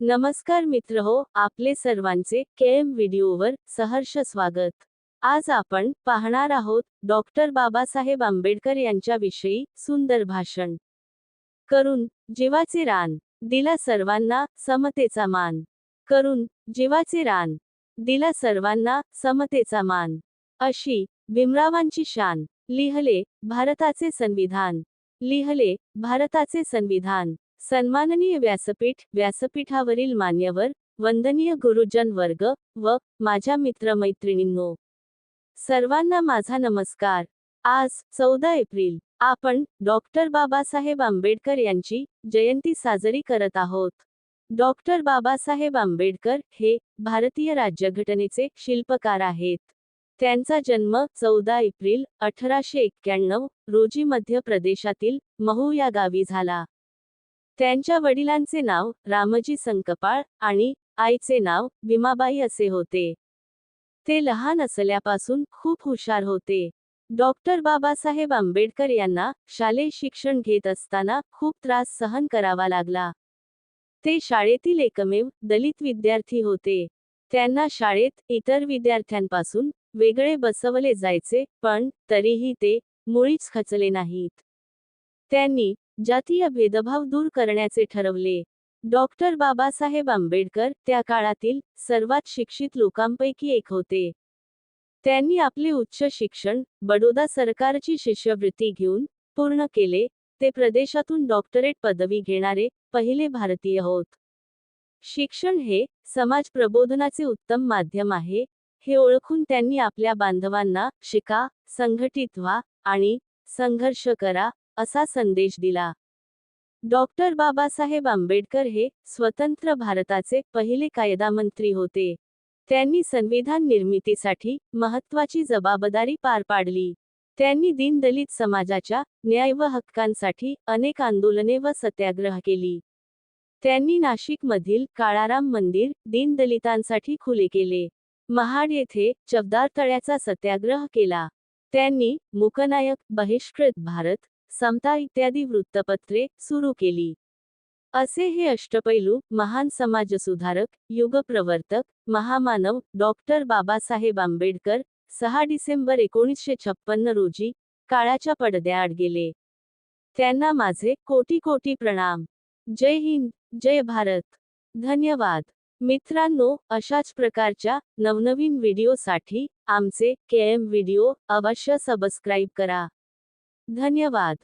नमस्कार मित्र हो आपले सर्वांचे के एम व्हिडिओवर सहर्ष स्वागत. आज आपण पाहणार आहोत डॉक्टर बाबासाहेब आंबेडकर यांच्याविषयी सुंदर भाषण. करून जीवाचे रान दिला सर्वांना समतेचा मान. करून जीवाचे रान दिला सर्वांना समतेचा मान. अशी भीमरावांची शान लिहले भारताचे संविधान. लिहले भारताचे संविधान. सन्माननीय व्यासपीठ व्यासपीठावरील मान्यवर वंदनीय गुरुजन वर्ग व माझ्या मित्रमैत्रिणींनो. सर्वांना माझा नमस्कार. आज चौदा एप्रिल आपण डॉक्टर बाबासाहेब आंबेडकर यांची जयंती साजरी करत आहोत. डॉक्टर बाबासाहेब आंबेडकर हे भारतीय राज्यघटनेचे शिल्पकार आहेत. त्यांचा जन्म चौदा एप्रिल अठराशे एक्क्याण्णव रोजी मध्य प्रदेशातील महू या गावी झाला. त्यांच्या वडिलांचे नाव रामजी संकपाळ आणि आईचे नाव भीमाबाई असे होते. ते लहान असल्यापासून खूप हुशार होते. डॉक्टर बाबासाहेब आंबेडकर यांना शालेय शिक्षण घेत असताना खूप त्रास सहन करावा लागला. ते शाळेतील एकमेव दलित विद्यार्थी होते. त्यांना शाळेत इतर विद्यार्थ्यांपासून वेगळे बसवले जायचे पण तरीही ते मुळीच खचले नाहीत. त्यांनी जातीय भेदभाव दूर करण्याचे ठरवले. डॉक्टर बाबासाहेब आंबेडकर त्या काळातील सर्वात शिक्षित लोकांपैकी एक होते. त्यांनी आपले उच्च शिक्षण बडोदा सरकारची शिष्यवृत्ती घेऊन पूर्ण केले ते प्रदेशातून डॉक्टरेट पदवी घेणारे पहिले भारतीय होत. शिक्षण हे समाज प्रबोधनाचे उत्तम माध्यम आहे हे ओळखून त्यांनी आपल्या बांधवांना शिका संघटित व्हा आणि संघर्ष करा असा संदेश दिला. डॉक्टर बाबासाहेब आंबेडकर हे स्वतंत्र भारताचे पहिले कायदामंत्री होते. त्यांनी संविधान निर्मितीसाठी महत्वाची जबाबदारी पार पाडली. त्यांनी दीनदलित समाजाच्या न्याय व हक्कांसाठी अनेक आंदोलने व सत्याग्रह केली. त्यांनी नाशिकमधील काळाराम मंदिर दीनदलितांसाठी खुले केले. महाड येथे चवदार तळ्याचा सत्याग्रह केला. त्यांनी मुकनायक बहिष्कृत भारत समता इत्यादी वृत्तपत्रे सुरू केली. असे हे अष्टपैलू महान समाजसुधारक युगप्रवर्तक महामानव डॉक्टर बाबासाहेब आंबेडकर सहा डिसेंबर एकोणीसशे छप्पन्न रोजी काळाच्या पडद्याआड गेले. त्यांना माझे कोटी कोटी प्रणाम. जय हिंद जय भारत. धन्यवाद. मित्रांनो अशाच प्रकारच्या नवनवीन व्हिडिओसाठी आमचे के एम व्हिडिओ अवश्य सबस्क्राईब करा. धन्यवाद.